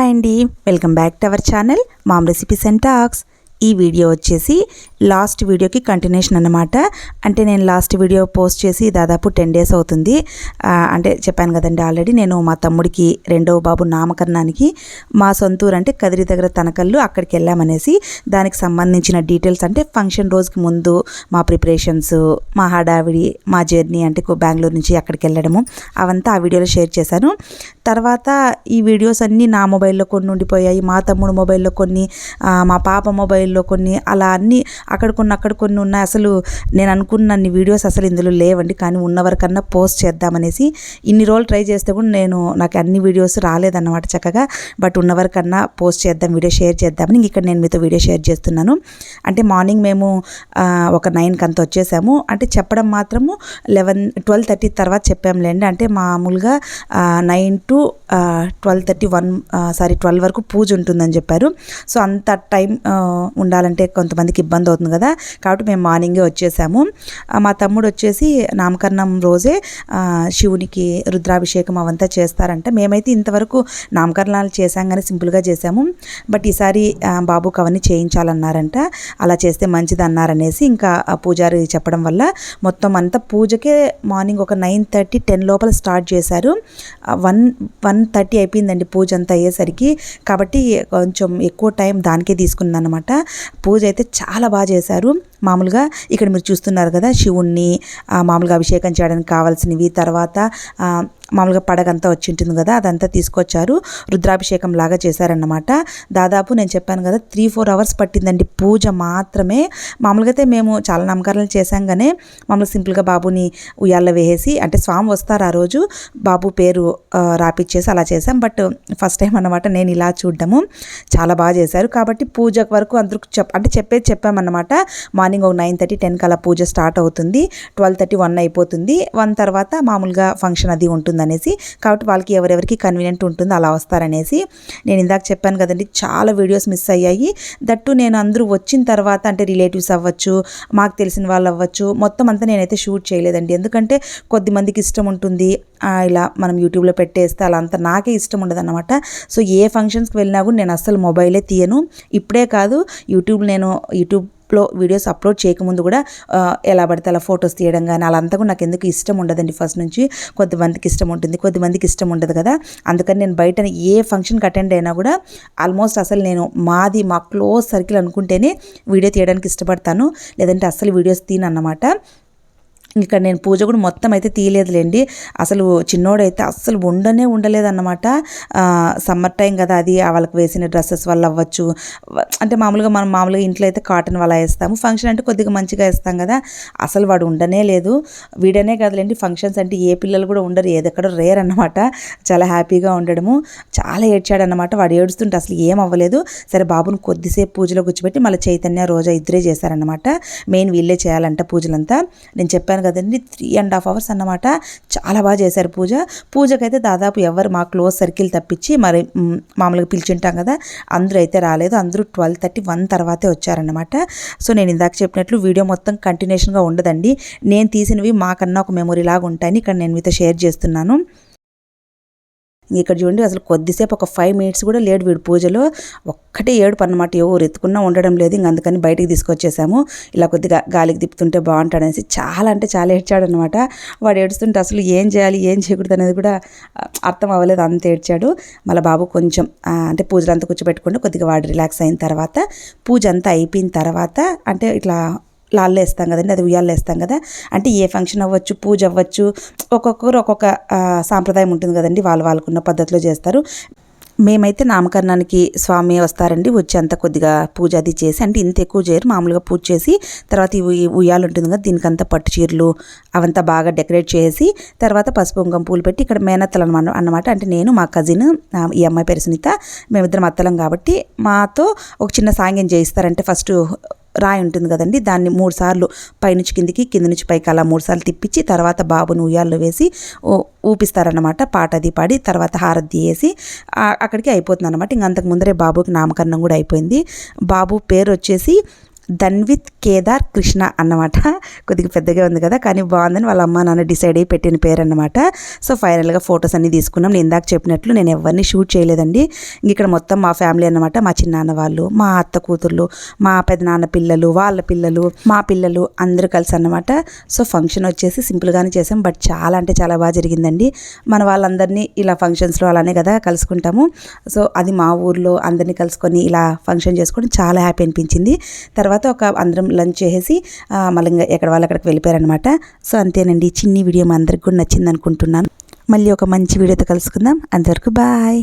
Hi అండి. Welcome back to our channel mom recipes and talks. ఈ video వచ్చేసి last వీడియోకి కంటిన్యూషన్ అనమాట అంటే నేను లాస్ట్ వీడియో పోస్ట్ చేసి దాదాపు టెన్ డేస్ అవుతుంది. అంటే చెప్పాను కదండి ఆల్రెడీ నేను మా తమ్ముడికి రెండవ బాబు నామకరణానికి మా సొంతూరు అంటే కదిరి దగ్గర తనకల్లు అక్కడికి వెళ్ళామనేసి దానికి సంబంధించిన డీటెయిల్స్ అంటే ఫంక్షన్ రోజుకి ముందు మా ప్రిపరేషన్స్ మా హడావిడి మా జర్నీ అంటే బెంగళూరు నుంచి అక్కడికి వెళ్ళడము అవంతా ఆ వీడియోలో షేర్ చేశాను. తర్వాత ఈ వీడియోస్ అన్నీ నా మొబైల్లో కొన్ని ఉండిపోయాయి. మా తమ్ముడు మొబైల్లో కొన్ని మా పాప మొబైల్లో కొన్ని అలా అన్నీ అక్కడ కొన్ని అక్కడ కొన్ని ఉన్నాయి. అసలు నేను అనుకున్న అన్ని వీడియోస్ అసలు ఇందులో లేవండి. కానీ ఉన్నవరకన్నా పోస్ట్ చేద్దామనేసి ఇన్ని రోజులు ట్రై చేస్తే కూడా నేను నాకు అన్ని వీడియోస్ రాలేదన్నమాట చక్కగా. బట్ ఉన్నవరకన్నా పోస్ట్ చేద్దాం వీడియో షేర్ చేద్దామని ఇక్కడ నేను మీతో వీడియో షేర్ చేస్తున్నాను. అంటే మార్నింగ్ మేము ఒక నైన్కి అంత వచ్చేసాము. అంటే చెప్పడం మాత్రము లెవెన్ ట్వెల్వ్ థర్టీ తర్వాత చెప్పాంలేండి. అంటే మామూలుగా nine to twelve thirty one sorry twelve వరకు పూజ ఉంటుందని చెప్పారు. సో అంత టైం ఉండాలంటే కొంతమందికి ఇబ్బంది అవుతుంది కదా. కాబట్టి మేము మార్నింగే వచ్చేసాము. మా తమ్ముడు వచ్చేసి నామకరణం రోజే శివునికి రుద్రాభిషేకం అవంతా చేస్తారంట. మేమైతే ఇంతవరకు నామకరణాలు చేశాం కానీ సింపుల్గా చేసాము బట్ ఈసారి బాబుకు బాబుకి అవన్నీ చేయించాలన్నారంట. అలా చేస్తే మంచిది అన్నారనేసి ఇంకా పూజారి చెప్పడం వల్ల మొత్తం అంతా పూజకే మార్నింగ్ ఒక నైన్ థర్టీ టెన్ లోపల స్టార్ట్ చేశారు. వన్ వన్ థర్టీ అయిపోయిందండి పూజ అంతా అయ్యేసరికి. కాబట్టి కొంచెం ఎక్కువ టైం దానికే తీసుకుందన్నమాట పూజ అయితే చాలా బాగా చేశారు. మామూలుగా ఇక్కడ మీరు చూస్తున్నారు కదా శివుణ్ణి మామూలుగా అభిషేకం చేయడానికి కావాల్సినవి తర్వాత మామూలుగా పడగంతా వచ్చి ఉంటుంది కదా అదంతా తీసుకొచ్చారు. రుద్రాభిషేకం లాగా చేశారన్నమాట. దాదాపు నేను చెప్పాను కదా త్రీ ఫోర్ అవర్స్ పట్టిందండి. పూజ మాత్రమే. మామూలుగా అయితే మేము చాలా నమ్మకాలు చేశాం కానీ మామూలుగా సింపుల్గా బాబుని ఉయ్యాల్లో వేసేసి అంటే స్వామి వస్తారు ఆ రోజు బాబు పేరు రాపిచ్చేసి అలా చేశాం. బట్ ఫస్ట్ టైం అన్నమాట నేను ఇలా చూడడము. చాలా బాగా చేశారు. కాబట్టి పూజ వరకు అందరికి చెప్ అంటే చెప్పేది చెప్పామన్నమాట. మార్నింగ్ ఒక నైన్ థర్టీ టెన్కి అలా పూజ స్టార్ట్ అవుతుంది. ట్వెల్వ్ థర్టీ వన్ అయిపోతుంది. వన్ తర్వాత మామూలుగా ఫంక్షన్ అది ఉంటుంది. ఉంటుందనేసి. కాబట్టి వాళ్ళకి ఎవరెవరికి కన్వీనియంట్ ఉంటుందో అలా వస్తారనేసి నేను ఇందాక చెప్పాను కదండి చాలా వీడియోస్ మిస్ అయ్యాయి. దట్టు నేను అందరూ వచ్చిన తర్వాత అంటే రిలేటివ్స్ అవ్వచ్చు మాకు తెలిసిన వాళ్ళు అవ్వచ్చు మొత్తం అంతా నేనైతే షూట్ చేయలేదండి. ఎందుకంటే కొద్ది మందికి ఇష్టం ఉంటుంది ఇలా మనం యూట్యూబ్లో పెట్టేస్తే అలా అంతా నాకే ఇష్టం ఉండదు అనమాట సో ఏ ఫంక్షన్స్కి వెళ్ళినా కూడా నేను అస్సలు మొబైలే తీయను. ఇప్పుడే కాదు యూట్యూబ్ నేను యూట్యూబ్ లో వీడియోస్ అప్లోడ్ చేయకముందు కూడా ఎలా పడితే అలా ఫొటోస్ తీయడం కానీ అలా అంతా కూడా నాకు ఎందుకు ఇష్టం ఉండదండి ఫస్ట్ నుంచి. కొద్దిమందికి ఇష్టం ఉంటుంది కొద్దిమందికి ఇష్టం ఉండదు కదా. అందుకని నేను బయట ఏ ఫంక్షన్కి అటెండ్ అయినా కూడా ఆల్మోస్ట్ అసలు నేను మాది మా క్లోజ్ సర్కిల్ అనుకుంటేనే వీడియో తీయడానికి ఇష్టపడతాను. లేదంటే అస్సలు వీడియోస్ తీను అన్నమాట ఇక్కడ నేను పూజ కూడా మొత్తం అయితే తీయలేదులేండి. అసలు చిన్నోడైతే అస్సలు ఉండనే ఉండలేదన్నమాట. సమ్మర్ టైం కదా అది వాళ్ళకి వేసిన డ్రెస్సెస్ వల్ల అవ్వచ్చు. అంటే మామూలుగా మనం మామూలుగా ఇంట్లో అయితే కాటన్ వల్ల వేస్తాము. ఫంక్షన్ అంటే కొద్దిగా మంచిగా వేస్తాం కదా. అసలు వాడు ఉండనే లేదు. వీడనే కదలేండి ఫంక్షన్స్ అంటే ఏ పిల్లలు కూడా ఉండరు. ఏదెక్కడో రేర్ అన్నమాట. చాలా హ్యాపీగా ఉండడము. చాలా ఏడ్చాడన్నమాట. వాడు ఏడుస్తుంటే అసలు ఏం అవ్వలేదు. సరే బాబుని కొద్దిసేపు పూజలో కూర్చోబెట్టి మళ్ళీ చైతన్య రోజా ఇద్దరే చేశారనమాట మెయిన్ వీళ్ళే చేయాలంట పూజలంతా. నేను చెప్పాను కదండి త్రీ అండ్ హాఫ్ అవర్స్ అన్నమాట. చాలా బాగా చేశారు పూజ. పూజకైతే దాదాపు ఎవరు మా క్లోజ్ సర్కిల్ తప్పించి మరి మామూలుగా పిలిచింటాం కదా అందరూ అయితే రాలేదు. అందరూ ట్వెల్వ్ థర్టీ వన్ తర్వాతే వచ్చారన్నమాట. సో నేను ఇందాక చెప్పినట్లు వీడియో మొత్తం కంటిన్యూషన్గా ఉండదండి. నేను తీసినవి మాకన్నా ఒక మెమొరీ లాగా ఉంటాయని ఇక్కడ నేను మీతో షేర్ చేస్తున్నాను. ఇక్కడ చూడండి అసలు కొద్దిసేపు ఒక ఫైవ్ మినిట్స్ కూడా లేడు వీడు పూజలో. ఒక్కటే ఏడుపు అన్నమాట ఎవరు ఎత్తుకున్నా ఉండడం లేదు ఇంక అందుకని బయటికి తీసుకొచ్చేసాము. ఇలా కొద్దిగా గాలికి తిప్పుతుంటే బాగుంటాడనేసి చాలా అంటే చాలా ఏడ్చాడనమాట వాడు ఏడుస్తుంటే అసలు ఏం చేయాలి ఏం చేయకూడదు అనేది కూడా అర్థం అవ్వలేదు అంత ఏడ్చాడు. మళ్ళీ బాబు కొంచెం అంటే పూజలు అంతా కూర్చోబెట్టుకుంటే కొద్దిగా వాడు రిలాక్స్ అయిన తర్వాత పూజ అంతా అయిపోయిన తర్వాత అంటే ఇట్లా లాల్లో వేస్తాం కదండి అది ఉయ్యాల్లో వేస్తాం కదా. అంటే ఏ ఫంక్షన్ అవ్వచ్చు పూజ అవ్వచ్చు ఒక్కొక్కరు ఒక్కొక్క సాంప్రదాయం ఉంటుంది కదండి వాళ్ళు వాళ్ళకున్న పద్ధతిలో చేస్తారు. మేమైతే నామకరణానికి స్వామి వస్తారండి వచ్చి అంత కొద్దిగా పూజ అది చేసి అంటే ఇంత ఎక్కువ చేయరు మామూలుగా పూజ చేసి తర్వాత ఈ ఉయ్యాలు ఉంటుంది కదా దీనికంతా పట్టు చీరలు అవంతా బాగా డెకరేట్ చేసి తర్వాత పసుపు కుంకుమ పూలు పెట్టి ఇక్కడ మేనత్తలు అనమాట అన్నమాట. అంటే నేను మా కజిన్ ఈ అమ్మాయి పేరు సునీత మేమిద్దరం అత్తలం కాబట్టి మాతో ఒక చిన్న సాంగ్యం చేయిస్తారంటే ఫస్ట్ రాయి ఉంటుంది కదండి దాన్ని మూడు సార్లు పైనుంచి కిందికి కింద నుంచి పైకి అలా మూడు సార్లు తిప్పించి తర్వాత బాబుని ఉయ్యాల్లో వేసి ఊపిస్తారనమాట పాట అది పాడి తర్వాత హారతి వేసి అక్కడికి అయిపోతుంది అనమాట ఇంక అంతకు ముందరే బాబుకి నామకరణం కూడా అయిపోయింది. బాబు పేరు వచ్చేసి ధన్విత్ కేదార్ కృష్ణ అన్నమాట. కొద్దిగా పెద్దగా ఉంది కదా కానీ బాగుందని వాళ్ళ అమ్మ నాన్న డిసైడ్ అయ్యి పెట్టిన పేరు అన్నమాట. సో ఫైనల్గా ఫొటోస్ అన్ని తీసుకున్నాం. నేను ఇందాక చెప్పినట్లు నేను ఎవరిని షూట్ చేయలేదండి. ఇంక ఇక్కడ మొత్తం మా ఫ్యామిలీ అన్నమాట. మా చిన్నాన్న వాళ్ళు మా అత్త కూతుర్లు మా పెదనాన్న పిల్లలు వాళ్ళ పిల్లలు మా పిల్లలు అందరూ కలిసి అన్నమాట. సో ఫంక్షన్ వచ్చేసి సింపుల్గానే చేసాం. బట్ చాలా అంటే చాలా బాగా జరిగిందండి. మన వాళ్ళందరినీ ఇలా ఫంక్షన్స్లో అలానే కదా కలుసుకుంటాము. సో అది మా ఊర్లో అందరినీ కలుసుకొని ఇలా ఫంక్షన్ చేసుకొని చాలా హ్యాపీ అనిపించింది. తర్వాత ఒక అందరం లంచ్ చేసేసి మళ్ళీ ఎక్కడ వాళ్ళు అక్కడికి వెళ్ళిపోయారనమాట సో అంతేనండి. చిన్ని వీడియో మా అందరికి కూడా నచ్చింది అనుకుంటున్నాను మళ్ళీ ఒక మంచి వీడియోతో కలుసుకుందాం. అంతవరకు బాయ్.